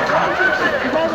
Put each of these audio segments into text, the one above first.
এখান থেকে তিপ্পান্ন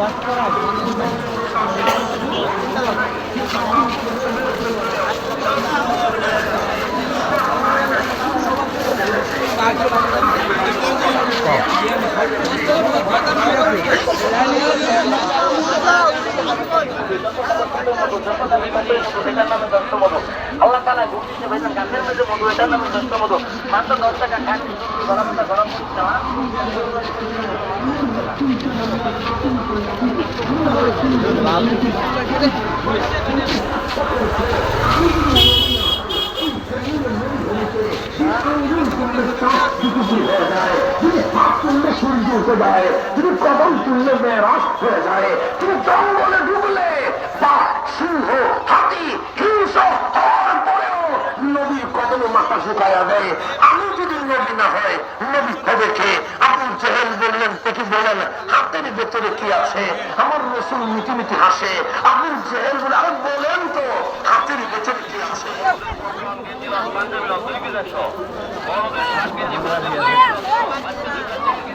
বছর আমি আল্লাহর সামনে আল্লাহ তালা ঘুরতে ভাইজান গাছের মধ্যে মধু এটার নামে দশটা মধু মাত্র দশ টাকা খান গরম গরম করতে তিনি হাত তুললে উঠে যায় তিনি কদম তুললে মেয়েরাজ হয়ে যায় তিনি জঙ্গলে ঢুকলে বা সিংহ, হাতি কদমে মাথা শুকায়া দেয়। আমি যদি না হয় হবে কে? আপনি জেহেল বললেন থেকে বলেন, হাতের ভেতরে কি আছে? আমার রসুল মিটি হাসে। আপনি জেহেল বলে, আরে বলেন তো, হাতের ভেতরে কি আছে?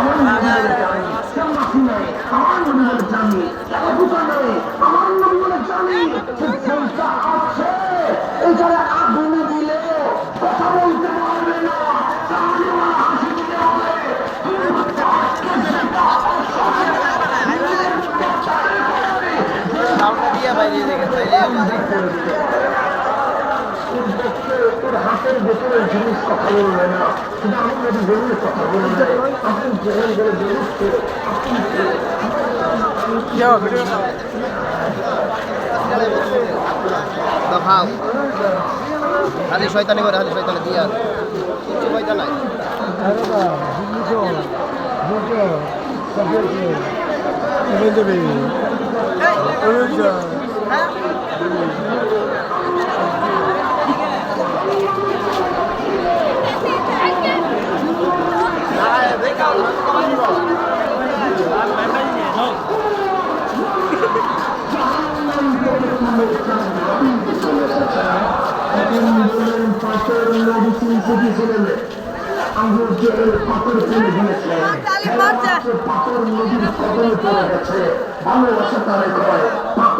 আমার নবী বলে জানি কেমন আছি নাই আমার নবী বলে জানি কেন বুঝা নেই আমার নবী বলে জানি সিদ্ধান্ত আছে এখানে আগুনে দিলে কথা বলতে পারবে না তাহলে আমার হাসি দিতে হবে তোর হাতের ভেতরে জিনিস কথা বলবে না কিন্তু আমি যদি বললে কথা বলবে আপনি জেহেল বলে বলুচ্ছে আপনি খালি শয়তানি করে খালি শয়তানি দিয়া কিছু পয়সা নাই। পাথর নদীর কদমে পড়ে গেছে। ভালোবাসা তারে কয়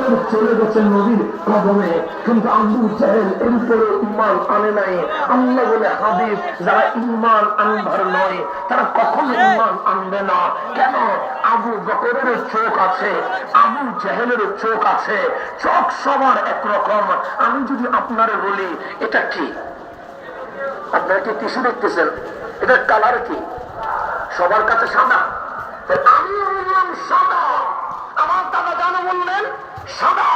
পাথর চলে গেছে নদীর কদমে। কিন্তু আঙ্গুর জেল এর উপরে ইমান আনে নাই। আল্লাহ বলে হাবিব যারা ইমান আনবার নয়, তারা কখনো ইমান আনবে না। কেন? আবু বকরের চোখ আছে, আবু জেহেলের চোখ আছে। চোখ সবার একরকম। আমি যদি আপনারে বলি, এটা কি? আপনারা কি টিস্যু দেখতেছেন? এটার কালার কি? সবার কাছে সাদা? আমি বললাম সাদা। আমার দাদা জানো বললেন সাদা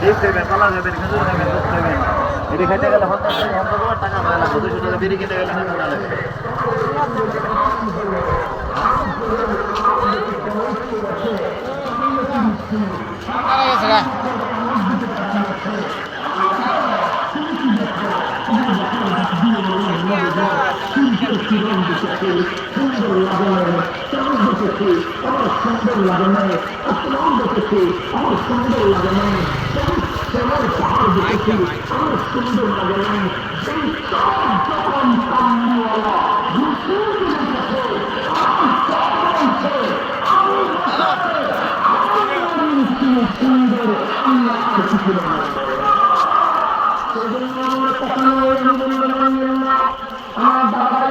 ঠিক দেবেন কলা দেবেন খেজুর দেবেন দুধ দেবেন এটি খেতে গেলে পঞ্চাশ টাকা পঞ্চাশ টাকা টাকা পায় না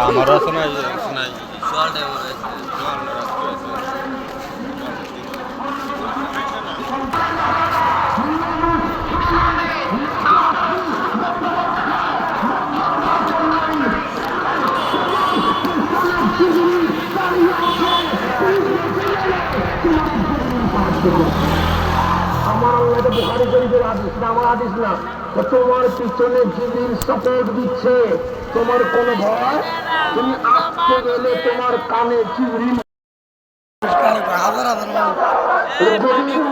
আমারও শোনাই শোনাই আমার আল্লাহ এটা বুখারি শরীফের হাদিস না আমার হাদিস না। তোমার পিছনে জিবির সাপোর্ট দিচ্ছে। তোমার কোনো ভয়? তুমি আসতে গেলে তোমার কানে চিবড়ি গভীর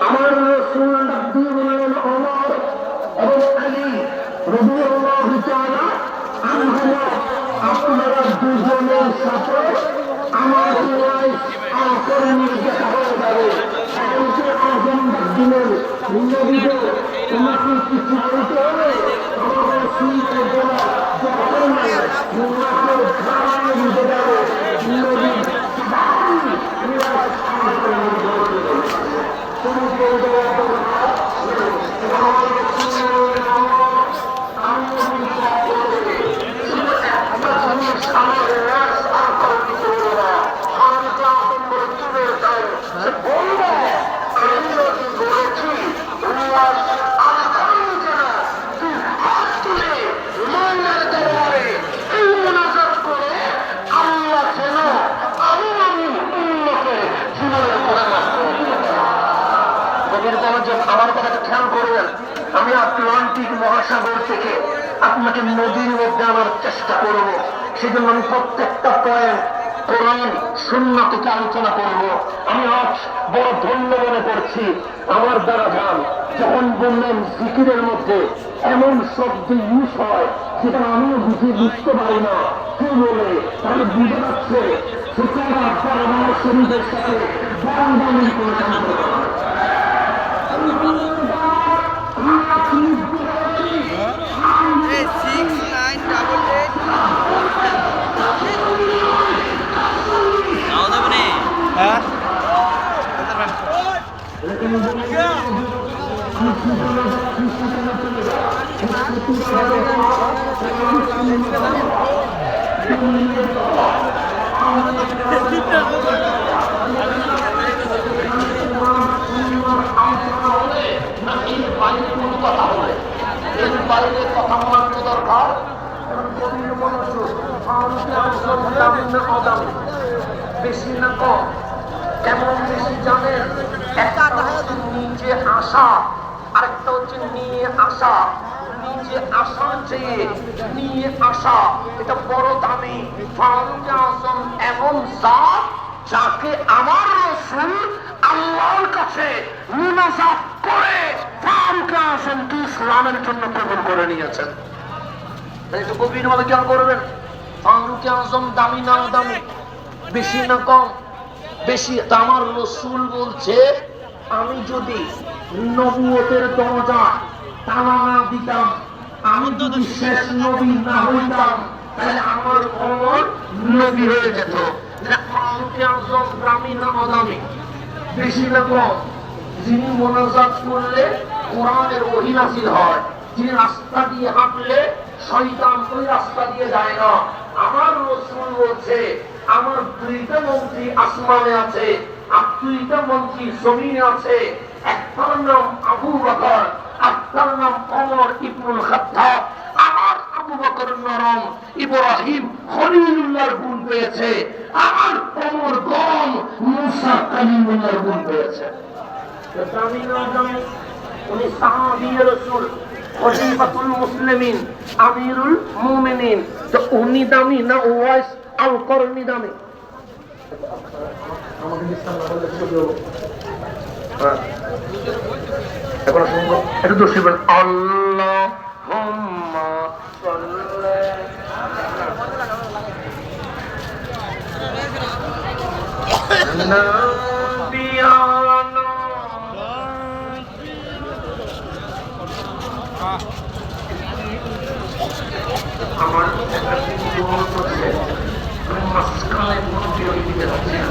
আমার দুজনের সাথে আমার হয়ে যাবে তোমাকে কিছু বলতে হবে আমার রসুলের বলা যখন তোমাকে ধারণা দিতে যাবে নবী আল্লাহ যেন আমি আমি উন্নতে জীবনের করে গভীর মনোযোগ আমার কথাটা খেয়াল করবেন আমি আটলান্টিক মহাসাগর থেকে আপনাকে নদীর মধ্যে আনার চেষ্টা করব। সেজন্য আমি প্রত্যেকটা পয়েন্ট কোরআন আলোচনা করব। আমি আজ বড় ধন্য মনে করছি আমার দ্বারা যান যখন বললেন জিকিরের মধ্যে এমন শব্দ ইউজ হয় যেটা আমিও বুঝে, বুঝতে পারি না। কে বলে? তাহলে বুঝে যাচ্ছে। সেটা আপনার আমার শরীরের সাথে করে বাইরে কথা বলার দরকার? বেশি না কম। কেমন বেশি জানেন, একটা হচ্ছে নিচে আসা আরেকটা হচ্ছে নিয়ে আসা নিচে আসার চেয়ে নিয়ে আসা এটা বড় দামি। ফারুক আজম এমন জাত যাকে আমার রসুল আল্লাহর কাছে মুনাজাত করে ফারুক আজমকে ইসলামের জন্য কবুল করে নিয়েছেন। তাই খেয়াল করবেন। দামি না দামি? বেশি না বেশি? আমার রসুল বলছে, আমি যদি নবুয়তের দরজা তালা না দিতাম, আমি যদি শেষ নবী না হইতাম, তাহলে আমার নবী হয়ে যেত। আমার রসুল মন্ত্রী আসমানে আছে আর দুইটা আছে একটার আবু বকর একটার নাম আবু বকর নরম, ইব্রাহিম খলিলুল্লাহর গুণ পেয়েছে। আমার অমর গম মুসা কালিমুল্লাহর গুণ পেয়েছে। দামি না দামি উনি সাহাবী রাসূল খলিফাতুল মুসলিমিন আমিরুল মুমিনিন। তো উনি দামি না ওয়াইস? আল করনি দামি। আমাকে বিশ্রাম না বললে কি করব হ্যাঁ। এখন শুনব একটু দোষ আল্লাহ আমার একটা আমি মাঝখানে দিতে পারছি না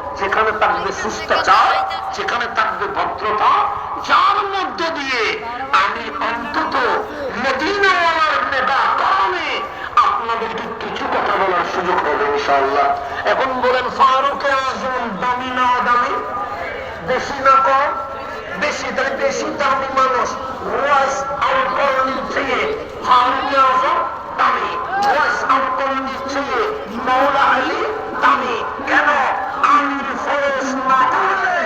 যেখানে থাকবে সুস্থতার যেখানে থাকবে ভদ্রতা, যার মধ্যে দিয়ে আমি অন্তত মদিনাওয়ালার আপনাদেরকে কিছু কথা বলার সুযোগ হবে ইনশাআল্লাহ। এখন বলেন, ফারুক আজম দামি না দামি? বেশি না কম? বেশি, তাহলে বেশি দামি মানুষ। ওয়াজ থেকে ফারুক আজম দামি ওয়াজ আলকরণির থেকে মৌলা আলী দামি কেন আমির ফরজ না করলে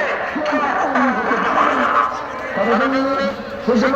কেউ হুকুম করতে পারে না